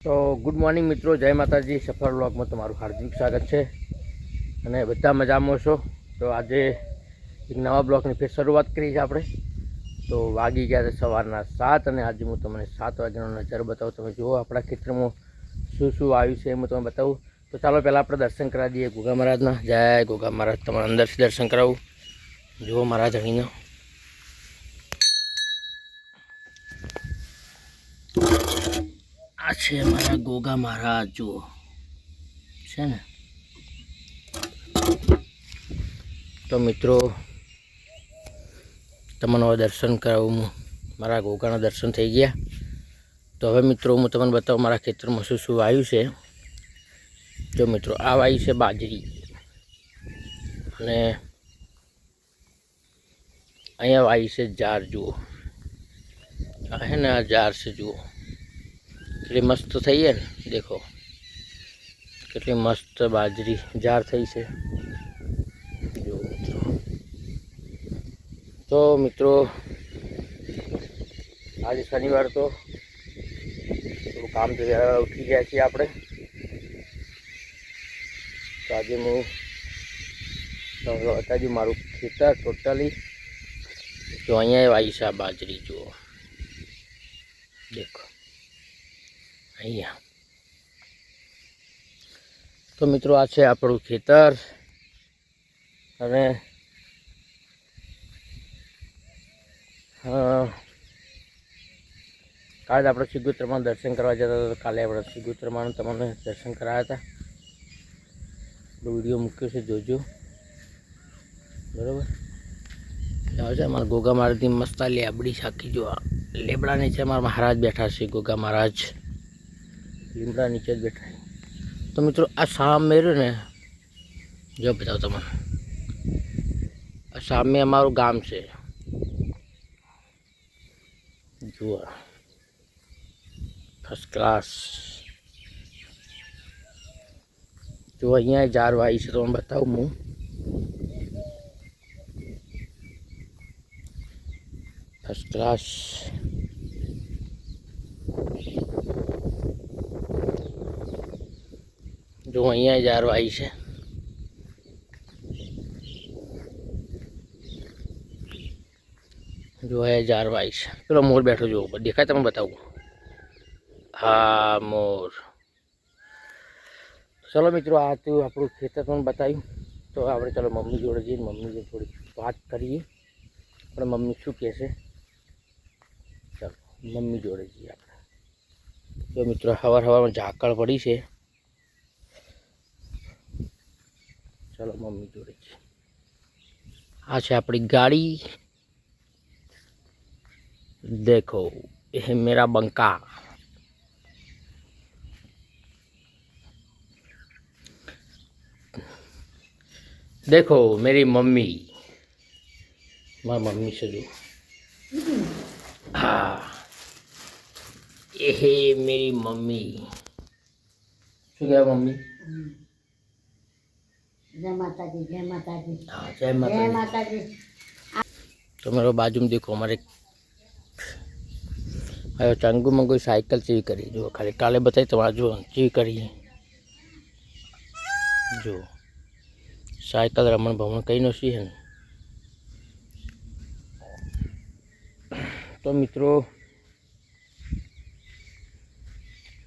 તો good morning મિત્રો, જય માતાજી. સફળ બ્લોગમાં તમારું હાર્દિક સ્વાગત છે. અને બધા મજામાં છો તો આજે એક નવા બ્લોગની ફેર શરૂઆત કરી છે આપણે. તો વાગી ગયા છે સવારના સાત અને આજે હું તમને સાત વાગ્યાનો નજર બતાવું. તમે જુઓ આપણા ખેતરમાં શું શું આવ્યું છે એ હું તમને બતાવું. તો ચાલો પહેલાં આપણે દર્શન કરાવી દઈએ ગોગા મહારાજના. જય ગોગા મહારાજ, તમારા અંદરથી દર્શન કરાવું? જુઓ મહારાજ અહીંનો આ છે મારા ગોગા મહારાજ, જુઓ. છે ને? તો મિત્રો, તમને હવે દર્શન કરાવું મારા ગોગાના દર્શન થઈ ગયા. તો હવે મિત્રો, હું તમને બતાવું મારા ખેતરમાં શું શું વાવ્યું છે. જો મિત્રો, આ વાયુ છે બાજરી. અને અહીંયા વાયુ છે જાર જુઓ. આ હે ને આ જાર છે, જુઓ. કેટલી મસ્ત થઈ છે ને, દેખો. કેટલી મસ્ત બાજરી, જાર થઈ છે. જો મિત્રો. તો મિત્રો, આજે શનિવાર તો થોડું કામ તો ઉઠી ગયા છીએ આપણે. તો આજે હું બતાવી મારું ખેતર ટોટલી જો અહીંયા આવી છે આ બાજરી, જુઓ. દેખો. અહીંયા. તો મિત્રો, આ છે આપણું ખેતર. અને કાલે આપણે સિગુત્રમાં દર્શન કરવા જતા હતા કાલે આપણે સિગુત્રમાં તમને દર્શન કરાયા હતા. તો વીડિયો મૂક્યો છે, જોજો. બરાબર? આવે છે, અમારા ગોગા મહારાજની મસ્ત લેબડી સાખી જો આ લેબડા નીચે અમારા મહારાજ બેઠા છે, ગોગા મહારાજ. લીમડા નીચે જ બેઠા. તો મિત્રો, આ સામે રહ્યું ને, જો બતાવો તમને. આ સામે અમારું ગામ છે. જુઓ. ફર્સ્ટ ક્લાસ જો અહીંયા જાર વાઈ છે. તમને બતાવું હું. ફર્સ્ટ ક્લાસ જો અહીંયા જાર વાઈ છે. જો અહીંયા જાર વાઈ છે. પેલો મોર બેઠો જો દેખાય તમે બતાવું? હા, મોર. ચલો મિત્રો, આ તો આપણું ખેતર તમને બતાવ્યું. તો આપણે ચલો મમ્મી જોડે જઈએ મમ્મી જોડે થોડી વાત કરીએ. પણ મમ્મી શું કહેશે ચાલો, મમ્મી જોડે જઈએ આપણે. જો મિત્રો, હવાર હવારમાં ઝાકળ પડી છે. ચલો મમ્મી જોડે જઈએ આ છે આપણી ગાડી देखो ये है मेरा बंका देखो मेरी मम्मी मारी मम्मी से जो हाँ ये है मेरी मम्मी શું કહેવાય મમ્મી જય જય માતાજી. જય તમારો બાજુમાં દેખો અમારે હવે ચાંગુમાં કોઈ સાયકલ ચીવી કરી. જુઓ ખાલી કાલે બતાવી તમારે જુઓ ચીવી કરી. જુઓ. સાયકલ રમણ ભમણ કઈ નો છે ને. તો મિત્રો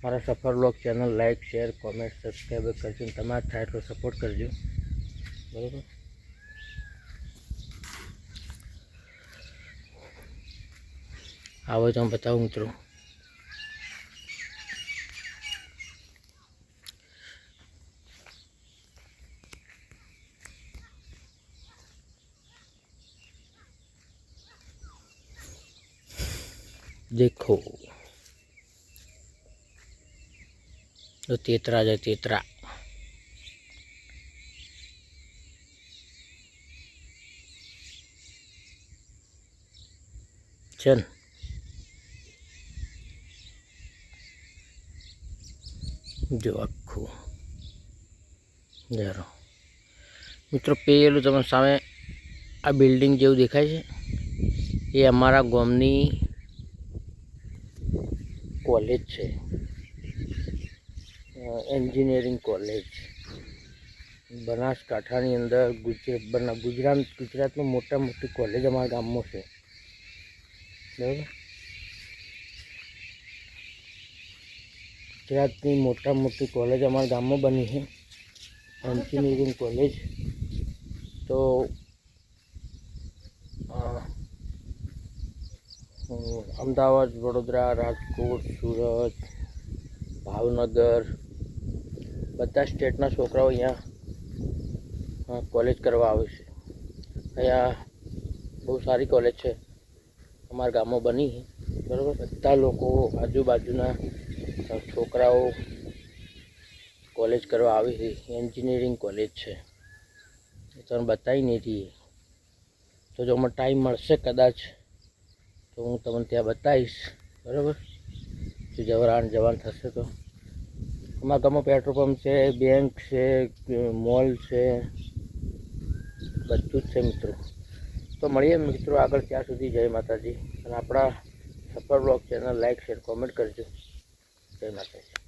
મારા સફર vlog channel like share comment subscribe કરજો તમારા થાય એટલો સપોર્ટ કરજો. બરાબર? આવો તો હું બતાવું મિત્રો. દેખો. તો તેતરા છે તેતરા. เชิญ જો આખું જરો મિત્રો પેલું તમે સામે આ બિલ્ડિંગ જેવું દેખાય છે એ અમારા ગામની કોલેજ છે એન્જિનિયરિંગ કોલેજ બનાસકાંઠાની અંદર ગુજરાત ગુજરાત ગુજરાતમાં મોટા મોટી કોલેજ અમારા ગામમાં છે. બરાબર? ગુજરાતની મોટા મોટી કોલેજ અમારા ગામમાં બની છે. એન્જિનિયરિંગ કોલેજ તો અમદાવાદ, વડોદરા, રાજકોટ, સુરત, ભાવનગર, બધા સ્ટેટના છોકરાઓ અહીંયા કોલેજ કરવા આવે છે. અહીંયા બહુ સારી કોલેજ છે. અમારા ગામમાં બની બરાબર? બધા લોકો આજુબાજુના છોકરાઓ કોલેજ કરવા આવે છે. એન્જિનિયરિંગ કોલેજ છે. એ તમને બતાવી હતી તો જો મને ટાઈમ મળશે કદાચ, તો હું તમને ત્યાં બતાવીશ. બરાબર? જો જવરાન જવાન થશે તો. અમારા ગામમાં પેટ્રોલ પંપ છે, બેંક છે, મોલ છે, બધું જ છે મિત્રો. તો મળીએ મિત્રો આગળ ત્યાં સુધી. જય માતાજી. અને આપણા સફર blog channel like share comment કરજો. જય માતાજી.